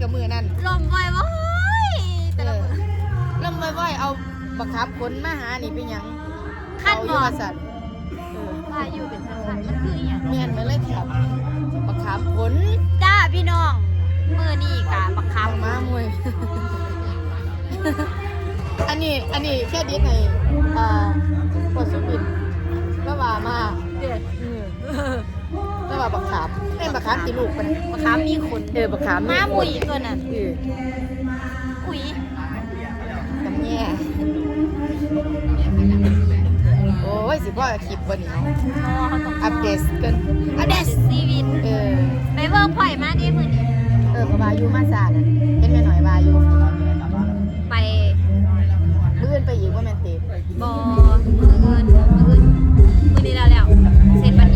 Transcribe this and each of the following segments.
กับมือนั่นลมบ่อยว้อยแต่ละมือลมบ่อยๆเอาบักคับขนมาหานี่เปยังขันหมอสัตว์พาอยู่เป็นทางคันมันคืออย่างเมียนมาเลยครับบักคับขนจ้าพี่น้องมือนี่กะบักคับมามวยอันนี้อันนี้แค่ดิสในอ่าบทสุบินก็ว่ามาเด็ด แต่ว่าบักขามเอ้ยบักขามสีลูกมันมะขามมีขนเออบักขามม้ามุยตัวน่ะเอออุ้ยจำแย่โอ้ยสิบ่คลิปบ่นี่เนาะอัปเดตกันอัปเดตชีวิตเออไปเวิร์กพ่อยมาดิมื้อนี้เออก็บายูมาซาน่ะเป็นแม่หน่อยบายูไปเลื่อนไปอยู่ว่าแม่นติบ่มื้ออนมื้ออนมื้อนี้แล้วแล้วเสร็จบัด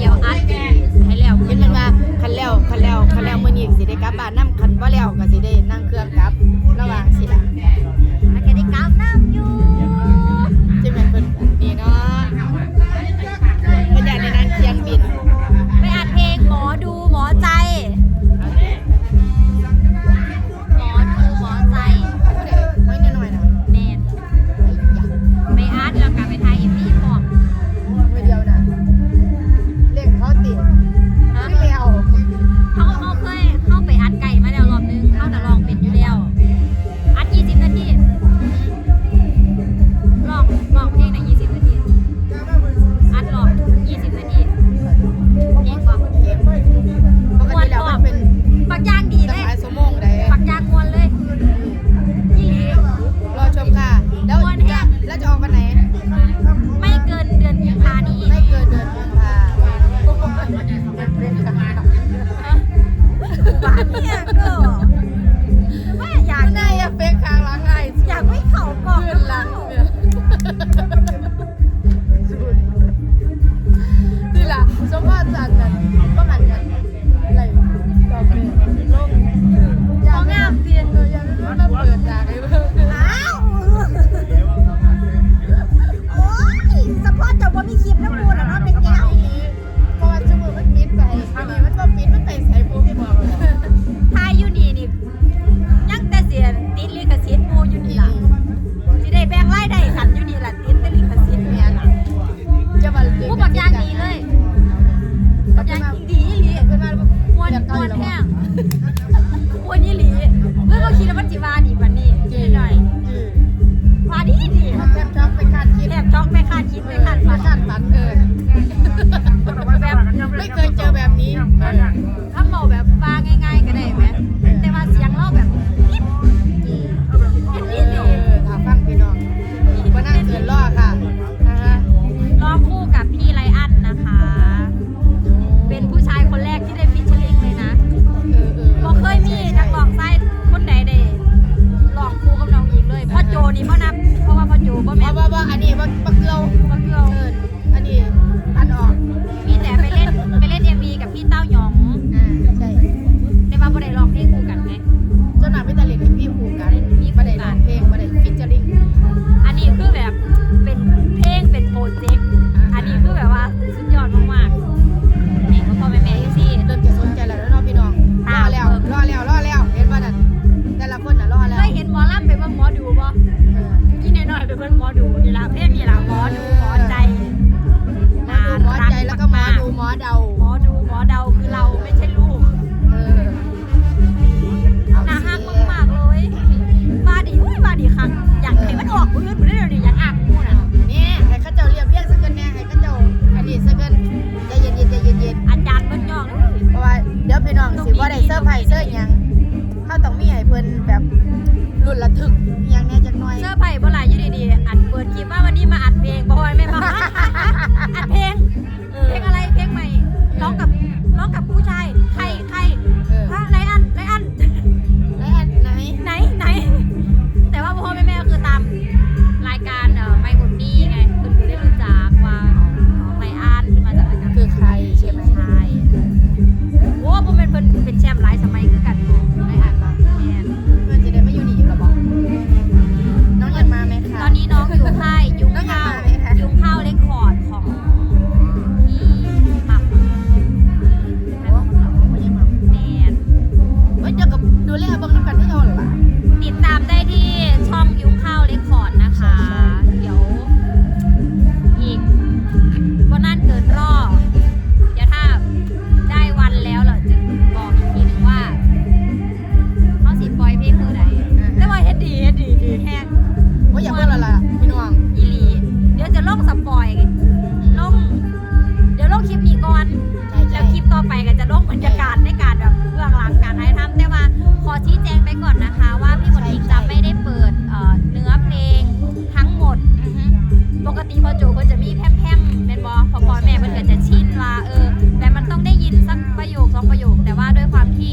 ำไปเบิ่งหมอดูบ่กินหน่อยๆไปเบิ่งหมอดูนี่ล่ะเพลงนี่ล่ะหมอดูหมอใจหมอดูหมอใจแล้วก็หมอดูหมอเดา หมอดูหมอเดาคือเราไม่ใช่ลูกเออน่าฮักมากๆเลยว่าดีอุ้ยว่าดีคักอยากให้มันออกมือเรื่อยอยากอักมูน่ะนี่ให้ข้าเจ้าเรียบเรียงสักกันแน่ให้ข้าเจ้าอดีตสักกันใจเย็นๆใจเย็นๆอาจารย์เบิ่งยองเพราะว่าเดี๋ยวพี่น้องสิบ่ได้เสื้อไผ่เสื้อหยังเขาต้องมีให้เพิ่นแบบ luôn là thực อย่าง ล็องประโยค แต่ว่าด้วยความที่